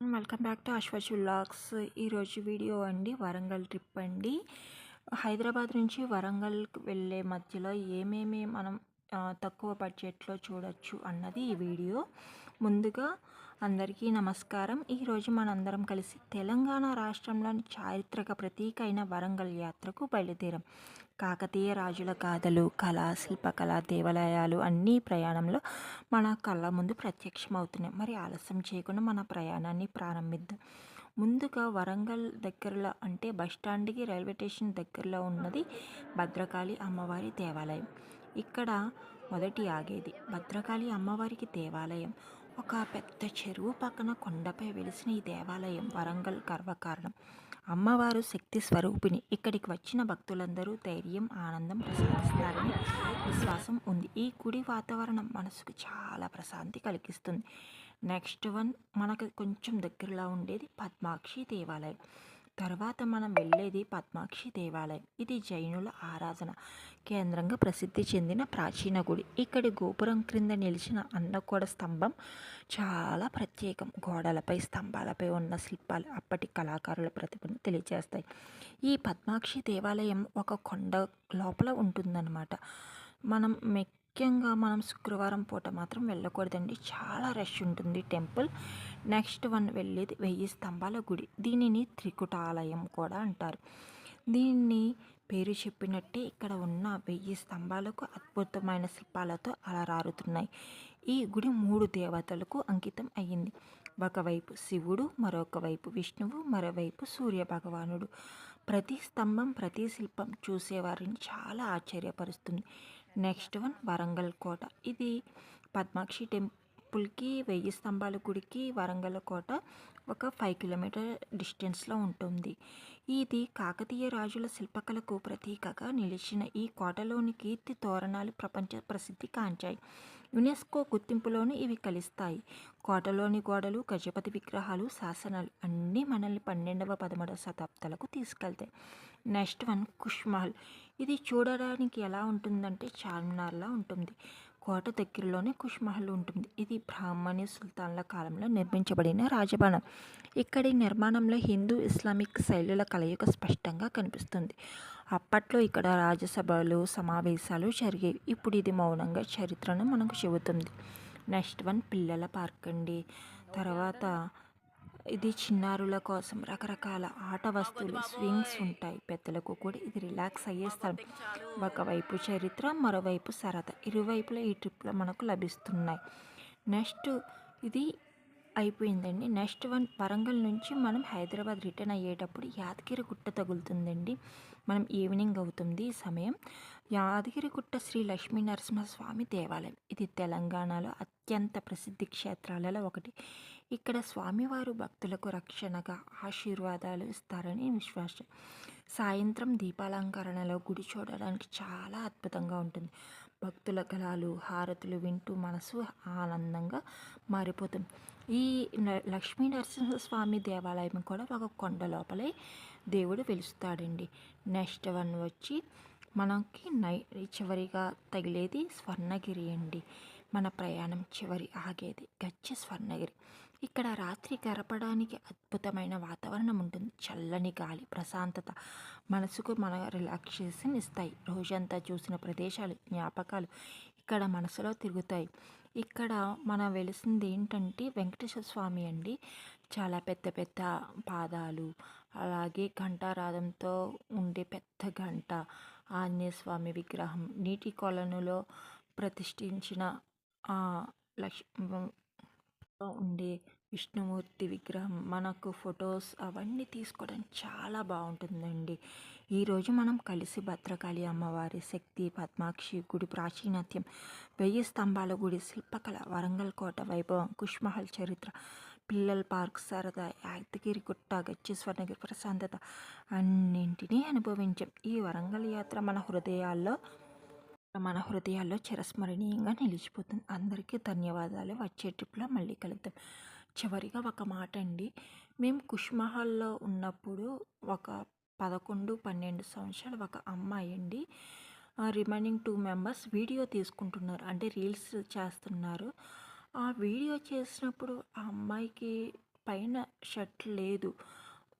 Welcome back to అశ్వచ్ vlogs. ఈరోజు video అండి వరంగల్ ట్రిప్ అండి. హైదరాబాద్ నుంచి వరంగల్కి వెళ్ళే మధ్యలో ఏమేమి మనం తక్కువ బడ్జెట్లో చూడొచ్చు అన్నది ఈ వీడియో. ముందుగా అందరికీ నమస్కారం. ఈరోజు మనందరం కలిసి తెలంగాణ రాష్ట్రంలోని చారిత్రక ప్రతీక అయిన వరంగల్ యాత్రకు బయలుదేరాం. కాకతీయ రాజుల గాథలు కళా శిల్పకళ దేవాలయాలు అన్నీ ప్రయాణంలో మన కళ్ళ ముందు ప్రత్యక్షమవుతున్నాయి. మరి ఆలస్యం చేయకుండా మన ప్రయాణాన్ని ప్రారంభిద్దాం. ముందుగా వరంగల్ దగ్గరలో అంటే బస్ స్టాండ్కి రైల్వే స్టేషన్ దగ్గరలో ఉన్నది భద్రకాళి అమ్మవారి దేవాలయం. ఇక్కడ మొదటి ఆగేది భద్రకాళి అమ్మవారికి దేవాలయం. ఒక పెద్ద చెరువు పక్కన కొండపై వెలిసిన ఈ దేవాలయం వరంగల్ గర్వకారణం. అమ్మవారు శక్తి స్వరూపిణి. ఇక్కడికి వచ్చిన భక్తులందరూ ధైర్యం ఆనందం ప్రసాదిస్తారని విశ్వాసం ఉంది. ఈ గుడి వాతావరణం మనసుకు చాలా ప్రశాంతి కలిగిస్తుంది. నెక్స్ట్ వన్ మనకు కొంచెం దగ్గరలో ఉండేది పద్మాక్షి దేవాలయం. తర్వాత మనం వెళ్ళేది పద్మాక్షి దేవాలయం. ఇది జైనుల ఆరాధన. కేంద్రంగా ప్రసిద్ధి చెందిన ప్రాచీన గుడి. ఇక్కడి గోపురం క్రింద నిలిచిన అన్నకోడ స్తంభం చాలా ప్రత్యేకం. గోడలపై స్తంభాలపై ఉన్న శిల్పాలు అప్పటి కళాకారుల ప్రతిభను తెలియజేస్తాయి. ఈ పద్మాక్షి దేవాలయం ఒక కొండ లోపల ఉంటుందన్నమాట. మనం ముఖ్యంగా మనం శుక్రవారం పూట మాత్రం వెళ్ళకూడదండి. చాలా రష్ ఉంటుంది టెంపుల్. నెక్స్ట్ వన్ వెళ్ళేది వెయ్యి స్తంభాల గుడి. దీనిని త్రికుటాలయం కూడా అంటారు. దీన్ని పేరు చెప్పినట్టే ఇక్కడ ఉన్న వెయ్యి స్తంభాలకు అద్భుతమైన శిల్పాలతో అలరారుతున్నాయి. ఈ గుడి మూడు దేవతలకు అంకితం అయ్యింది. ఒకవైపు శివుడు మరొక వైపు విష్ణువు మరోవైపు సూర్య భగవానుడు ప్రతి స్తంభం ప్రతి శిల్పం చూసేవారిని చాలా ఆశ్చర్యపరుస్తుంది. నెక్స్ట్ వన్ వరంగల్ కోట. ఇది పద్మాక్షి టెంపుల్కి వెయ్యి స్తంభాల గుడికి వరంగల్ కోట ఒక ఫైవ్ కిలోమీటర్ డిస్టెన్స్లో ఉంటుంది. ఇది కాకతీయ రాజుల శిల్పకళకు ప్రతీకగా నిలిచిన ఈ కోటలోని కీర్తి తోరణాలు ప్రపంచ ప్రసిద్ధి కాంచాయి. యునెస్కో గుర్తింపులోని ఇవి కలిస్తాయి. కోటలోని గోడలు గజపతి విగ్రహాలు శాసనాలు అన్నీ మనల్ని పన్నెండవ పదమూడవ శతాబ్దాలకు తీసుకెళ్తాయి. Next one Khush Mahal. ఇది చూడడానికి ఎలా ఉంటుందంటే చార్మినార్లా ఉంటుంది. కోట దగ్గరలోనే కుష్మహల్ ఉంటుంది. ఇది బ్రాహ్మణి సుల్తాన్ల కాలంలో నిర్మించబడిన రాజభవనం. ఇక్కడి నిర్మాణంలో హిందూ ఇస్లామిక్ శైలుల కలయిక స్పష్టంగా కనిపిస్తుంది. అప్పట్లో ఇక్కడ రాజ్యసభలు సమావేశాలు జరిగేవి. ఇప్పుడు ఇది మౌనంగా చరిత్రను మనకు చెబుతుంది. నెక్స్ట్ వన్ పిల్లల పార్క్ అండి. తర్వాత ఇది చిన్నారుల కోసం రకరకాల ఆట వస్తువులు స్వింగ్స్ ఉంటాయి. పెద్దలకు కూడా ఇది రిలాక్స్ అయ్యే స్థలం. ఒకవైపు చరిత్ర మరోవైపు సరదా. ఇరువైపులా ఈ ట్రిప్లో మనకు లభిస్తున్నాయి. నెక్స్ట్ ఇది అయిపోయిందండి. నెక్స్ట్ వన్ వరంగల్ నుంచి మనం హైదరాబాద్ రిటర్న్ అయ్యేటప్పుడు యాదగిరి గుట్ట తగులుతుందండి. మనం ఈవినింగ్ అవుతుంది సమయం. యాదగిరిగుట్ట శ్రీ లక్ష్మీ నరసింహస్వామి దేవాలయం. ఇది తెలంగాణలో అత్యంత ప్రసిద్ధి క్షేత్రాలలో ఒకటి. ఇక్కడ స్వామివారు భక్తులకు రక్షణగా ఆశీర్వాదాలు ఇస్తారని విశ్వాసం. సాయంత్రం దీపాలంకరణలో గుడి చూడడానికి చాలా అద్భుతంగా ఉంటుంది. భక్తుల కళలు హారతులు వింటూ మనసు ఆనందంగా మారిపోతుంది. ఈ లక్ష్మీ నరసింహస్వామి దేవాలయం కూడా ఒక కొండ లోపలే దేవుడు వెలుస్తాడండి. నెక్స్ట్ వన్ వచ్చి మనకి నై చివరిగా తగిలేది స్వర్ణగిరి అండి. మన ప్రయాణం చివరి ఆగేది గచ్చి స్వర్ణగిరి. ఇక్కడ రాత్రి గడపడానికి అద్భుతమైన వాతావరణం ఉంటుంది. చల్లని గాలి ప్రశాంతత మనసుకు మన రిలాక్సేషన్ ఇస్తాయి. రోజంతా చూసిన ప్రదేశాలు జ్ఞాపకాలు ఇక్కడ మనసులో తిరుగుతాయి. ఇక్కడ మనం వెలిసింది ఏంటంటే వెంకటేశ్వర స్వామి అండి. చాలా పెద్ద పెద్ద పాదాలు అలాగే ఘంటారాధంతో ఉండే పెద్ద గంట ఆంజనేయ స్వామి విగ్రహం నీటి కొలనులో ప్రతిష్ఠించిన లక్ష్ ఉండే విష్ణుమూర్తి విగ్రహం మనకు ఫొటోస్ అవన్నీ తీసుకోవడం చాలా బాగుంటుందండి. ఈరోజు మనం కలిసి భద్రకాళి అమ్మవారి శక్తి పద్మాక్షి గుడి ప్రాచీనత్యం వెయ్యి స్తంభాల గుడి శిల్పకళ వరంగల్ కోట వైభవం కుష్మహల్ చరిత్ర పిల్లల పార్క్ సరదా యాదగిరి గుట్ట గచ్చి స్వర్ణగిరి ప్రశాంతత అన్నింటినీ అనుభవించాం. ఈ వరంగల్ యాత్ర మన హృదయాల్లో మన హృదయాల్లో చిరస్మరణీయంగా నిలిచిపోతుంది. అందరికీ ధన్యవాదాలు. వచ్చే ట్రిప్లో మళ్ళీ కలుద్దాం. చివరిగా ఒక మాట అండి. మేము కుష్మహల్లో ఉన్నప్పుడు ఒక పదకొండు పన్నెండు సంవత్సరాలు ఒక అమ్మాయి అండి. రిమైనింగ్ టూ మెంబర్స్ వీడియో తీసుకుంటున్నారు. అంటే రీల్స్ చేస్తున్నారు. ఆ వీడియో చేసినప్పుడు ఆ అమ్మాయికి పైన షర్ట్ లేదు.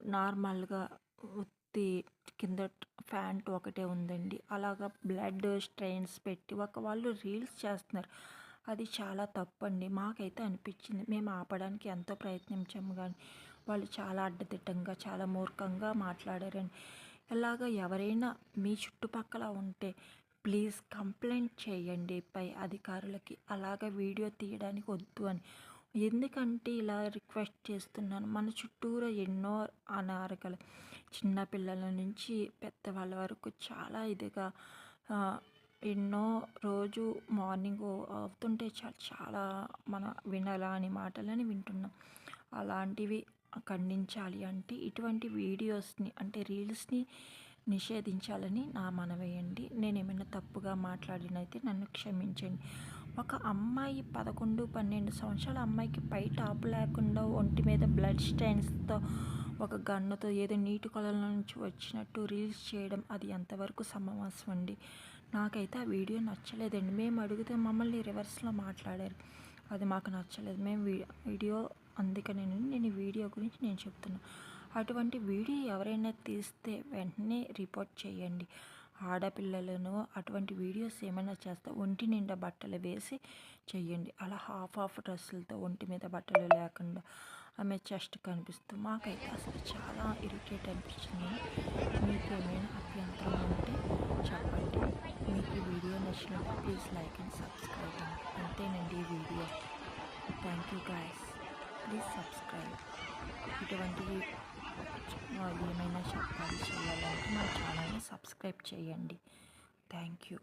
నార్మల్గా ఉత్తి కింద ప్యాంట్ ఒకటే ఉందండి. అలాగా బ్లడ్ స్ట్రెయిన్స్ పెట్టి ఒక వాళ్ళు రీల్స్ చేస్తున్నారు. అది చాలా తప్పండి. మాకైతే అనిపించింది. మేము ఆపడానికి ఎంతో ప్రయత్నించాము కానీ వాళ్ళు చాలా అడ్డదిడ్డంగా చాలా మూర్ఖంగా మాట్లాడారండి. ఇలాగ ఎవరైనా మీ చుట్టుపక్కల ఉంటే ప్లీజ్ కంప్లైంట్ చేయండి పై అధికారులకి. అలాగ వీడియో తీయడానికి వద్దు అని. ఎందుకంటే ఇలా రిక్వెస్ట్ చేస్తున్నాను. మన చుట్టూరా ఎన్నో అనారకలు. చిన్నపిల్లల నుంచి పెద్దవాళ్ళ వరకు చాలా ఇదిగా ఎన్నో రోజు మార్నింగ్ అవుతుంటే చాలా. చాలా మన వినలాని మాటలని వింటున్నాం. అలాంటివి ఖండించాలి అంటే ఇటువంటి వీడియోస్ని అంటే రీల్స్ని నిషేధించాలని నా మనవేయండి నేను ఏమైనా తప్పుగా మాట్లాడినైతే నన్ను క్షమించండి. ఒక అమ్మాయి పదకొండు పన్నెండు సంవత్సరాల అమ్మాయికి పై టాప్ లేకుండా ఒంటి మీద బ్లడ్ స్టైన్స్తో ఒక గన్నుతో ఏదో నీటి కొలల నుంచి వచ్చినట్టు రీల్స్ చేయడం అది ఎంతవరకు సమావేశం అండి? నాకైతే ఆ వీడియో నచ్చలేదండి. మేము అడిగితే మమ్మల్ని రివర్స్లో మాట్లాడారు. అది మాకు నచ్చలేదు. మేము వీడియో అందుకని నేను వీడియో గురించి నేను చెప్తున్నాను అటువంటి వీడియో ఎవరైనా తీస్తే వెంటనే రిపోర్ట్ చేయండి. ఆడపిల్లలను అటువంటి వీడియోస్ ఏమైనా చేస్తే ఒంటి నిండా బట్టలు వేసి చెయ్యండి. అలా హాఫ్ హాఫ్ డ్రెస్సులతో ఒంటి మీద బట్టలు లేకుండా ఆమె చెస్ట్ కనిపిస్తూ మాకైతే అసలు చాలా ఇరిటేట్ అనిపించింది. మీకు ఏమైనా అభ్యంతరం ఉంటే చెప్పండి. మీకు వీడియో నచ్చినట్టు ప్లీజ్ లైక్ అండ్ సబ్స్క్రైబ్ అంతేనండి ఈ video. Thank you guys. Please subscribe. ఇటువంటివి ఏమైనా చెప్పాలి చేయాలంటే మా ఛానల్ సబ్స్క్రైబ్ చేయండి. Thank you.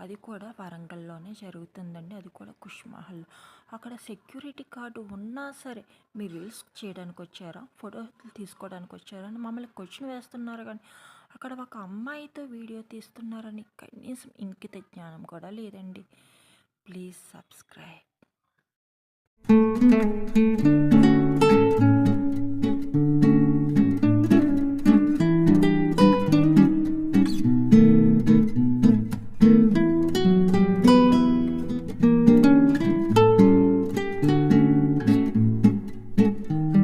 అది కూడా వరంగల్లోనే జరుగుతుందండి. అది కూడా కుష్మహల్. అక్కడ సెక్యూరిటీ కార్డు ఉన్నా సరే మీరు రీల్స్ చేయడానికి వచ్చారా? ఫోటోలు తీసుకోవడానికి వచ్చారా? అని మమ్మల్ని క్వశ్చన్ వేస్తున్నారు కానీ అక్కడ ఒక అమ్మాయితో వీడియో తీస్తున్నారని కనీసం ఇంకిత జ్ఞానం కూడా లేదండి. Please subscribe.